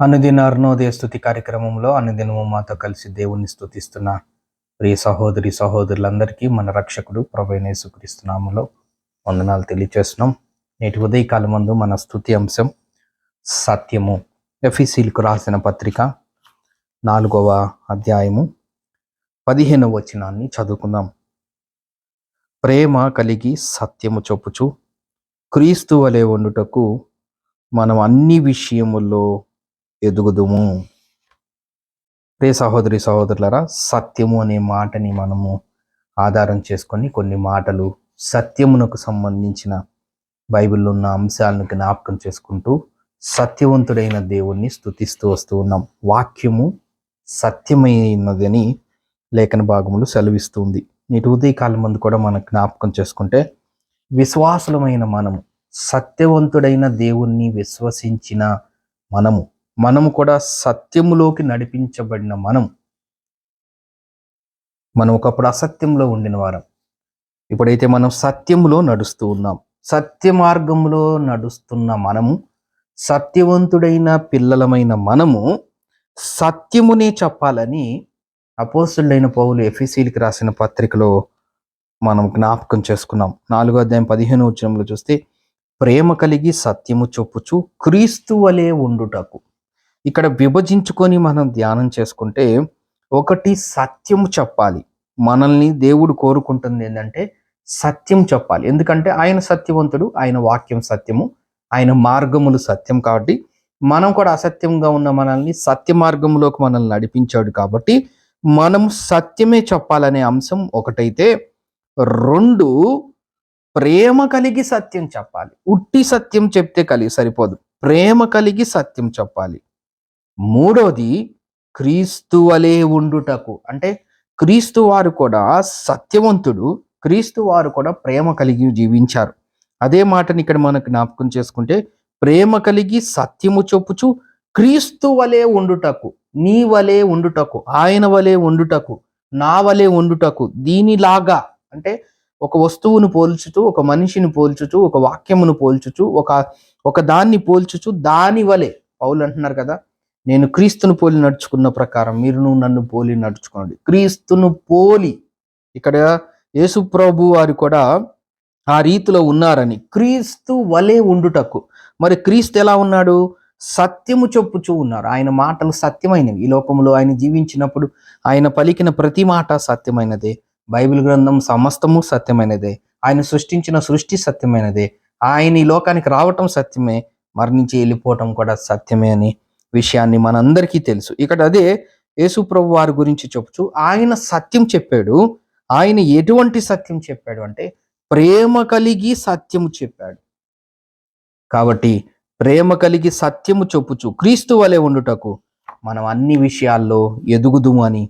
అనుదిన అరుణోదయ స్థుతి కార్యక్రమంలో అనుదినము మాతో కలిసి దేవుణ్ణి స్థుతిస్తున్న ప్రియ సహోదరి సహోదరులందరికీ మన రక్షకుడు ప్రభైనేసుక్రీస్తునాములో వందనాలు తెలియచేస్తున్నాం. నేటి ఉదయకాలం ముందు మన స్థుతి అంశం సత్యము. ఎఫీసీలకు రాసిన పత్రిక నాలుగవ అధ్యాయము పదిహేనవ వచనాన్ని చదువుకుందాం. ప్రేమ కలిగి సత్యము చొప్పుచు క్రీస్తు వలె ఉండుటకు మనం అన్ని విషయముల్లో ఎదుగుదుము. ప్రే సహోదరి సహోదరులరా సత్యము అనే మాటని మనము ఆధారం చేసుకొని కొన్ని మాటలు సత్యమునకు సంబంధించిన బైబిల్లో ఉన్న అంశాలను జ్ఞాపకం చేసుకుంటూ సత్యవంతుడైన దేవుణ్ణి స్తుతిస్తూ వస్తూ ఉన్నాం. వాక్యము సత్యమైనదని లేఖన భాగములు సెలవిస్తుంది నేటి ఉదయకాలం ముందు కూడా మనం జ్ఞాపకం చేసుకుంటే విశ్వాసులమైన మనము సత్యవంతుడైన దేవుణ్ణి విశ్వసించిన మనము మనము కూడా సత్యములోకి నడిపించబడిన మనం. మనం ఒకప్పుడు అసత్యంలో ఉండిన వారం. ఇప్పుడైతే మనం సత్యములో నడుస్తూ ఉన్నాం. సత్య మార్గంలో నడుస్తున్న మనము సత్యవంతుడైన పిల్లలమైన మనము సత్యమునే చెప్పాలని అపోస్తుడైన పౌలు ఎఫీసీలకి రాసిన పత్రికలో మనం జ్ఞాపకం చేసుకున్నాం. నాలుగో అధ్యాయం పదిహేను వచనంలో చూస్తే ప్రేమ కలిగి సత్యము చొప్పుచు క్రీస్తు వలె ఉండుటకు. ఇక్కడ విభజించుకొని మనం ధ్యానం చేసుకుంటే ఒకటి సత్యము చెప్పాలి. మనల్ని దేవుడు కోరుకుంటుంది ఏంటంటే సత్యం చెప్పాలి. ఎందుకంటే ఆయన సత్యవంతుడు ఆయన వాక్యం సత్యము ఆయన మార్గములు సత్యం కాబట్టి మనం కూడా అసత్యంగా ఉన్న మనల్ని సత్య మార్గంలోకి మనల్ని నడిపించాడు కాబట్టి మనం సత్యమే చెప్పాలనే అంశం ఒకటైతే రెండు ప్రేమ కలిగి సత్యం చెప్పాలి. ఉట్టి సత్యం చెప్తే కలిగి సరిపోదు. ప్రేమ కలిగి సత్యం చెప్పాలి. మూడోది క్రీస్తు వలె ఉండుటకు. అంటే క్రీస్తు వారు కూడా సత్యవంతుడు క్రీస్తు వారు కూడా ప్రేమ కలిగి జీవించారు. అదే మాటని ఇక్కడ మనం జ్ఞాపకం చేసుకుంటే ప్రేమ కలిగి సత్యము చొప్పుచు క్రీస్తు వలె ఉండుటకు నీ వలె ఉండుటకు ఆయన వలె ఉండుటకు నా వలె ఉండుటకు దీనిలాగా. అంటే ఒక వస్తువును పోల్చుచు ఒక మనిషిని పోల్చుచు ఒక వాక్యమును పోల్చుచు ఒక ఒక దాన్ని పోల్చుచు దాని వలె. పౌలు అంటున్నారు కదా నేను క్రీస్తును పోలి నడుచుకున్న ప్రకారం మీరు నన్ను పోలి నడుచుకోండి. క్రీస్తును పోలి ఇక్కడ యేసు ప్రభు వారు కూడా ఆ రీతిలో ఉన్నారని క్రీస్తు వలె ఉండుటకు. మరి క్రీస్తు ఎలా ఉన్నాడు? సత్యము చొప్పుచూ ఉన్నారు. ఆయన మాటలు సత్యమైనవి. ఈ లోకంలో ఆయన జీవించినప్పుడు ఆయన పలికిన ప్రతి మాట సత్యమైనదే. బైబిల్ గ్రంథం సమస్తము సత్యమైనదే. ఆయన సృష్టించిన సృష్టి సత్యమైనదే. ఆయన ఈ లోకానికి రావటం సత్యమే. మరణించి వెళ్ళిపోవటం కూడా సత్యమే అని విషయాన్ని మనందరికీ తెలుసు. ఇక్కడ అదే యేసుప్రభు వారి గురించి చెప్పుచు ఆయన సత్యం చెప్పాడు. ఆయన ఎటువంటి సత్యం చెప్పాడు అంటే ప్రేమ కలిగి సత్యము చెప్పాడు. కాబట్టి ప్రేమ కలిగి సత్యము చొప్పుచు క్రీస్తు వలె ఉండుటకు మనం అన్ని విషయాల్లో ఎదుగుదుము అని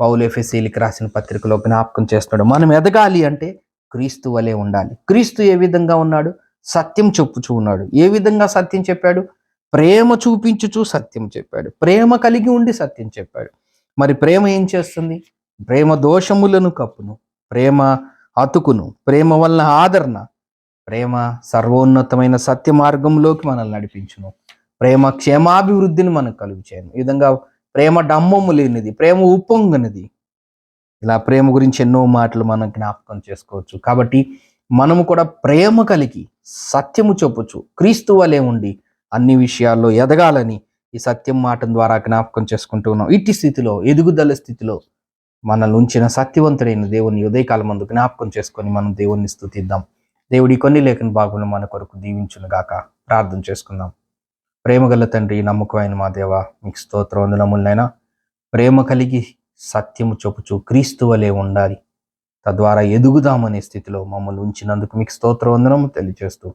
పౌలెఫెసీలికి రాసిన పత్రికలో జ్ఞాపకం చేస్తున్నాడు. మనం ఎదగాలి అంటే క్రీస్తు వలె ఉండాలి. క్రీస్తు ఏ విధంగా ఉన్నాడు? సత్యం చెప్పుచూ ఉన్నాడు. ఏ విధంగా సత్యం చెప్పాడు? ప్రేమ చూపించుచు సత్యం చెప్పాడు. ప్రేమ కలిగి ఉండి సత్యం చెప్పాడు. మరి ప్రేమ ఏం చేస్తుంది? ప్రేమ దోషములను కప్పును ప్రేమ అతుకును ప్రేమ వలన ఆదరణ ప్రేమ సర్వోన్నతమైన సత్య మార్గంలోకి మనల్ని నడిపించును. ప్రేమ క్షేమాభివృద్ధిని మనకు కలుగు చేయను. ఈ విధంగా ప్రేమ డమ్మము లేనిది ప్రేమ ఉప్పొంగనిది ఇలా ప్రేమ గురించి ఎన్నో మాటలు మనం జ్ఞాపకం చేసుకోవచ్చు. కాబట్టి మనము కూడా ప్రేమ కలిగి సత్యము చొప్పుచు క్రీస్తు వలె ఉండి అన్ని విషయాల్లో ఎదగాలని ఈ సత్యం మాట ద్వారా జ్ఞాపకం చేసుకుంటూ ఉన్నాం. ఇట్టి స్థితిలో ఎదుగుదల స్థితిలో మనల్ని ఉంచిన సత్యవంతుడైన దేవుని ఉదయకాలం ముందు జ్ఞాపకం చేసుకొని మనం దేవుణ్ణి స్థుతిద్దాం. దేవుడి కొన్ని లేఖన భాగంలో మన కొరకు దీవించును గాక. ప్రార్థన చేసుకుందాం. ప్రేమగల తండ్రి నమ్మకమైన మా దేవ మీకు స్తోత్ర వందనములైనా ప్రేమ కలిగి సత్యము చొప్పుచు క్రీస్తు వలె ఉండాలి. తద్వారా ఎదుగుదామనే స్థితిలో మమ్మల్ని ఉంచినందుకు మీకు స్తోత్ర వందనము తెలియజేస్తూ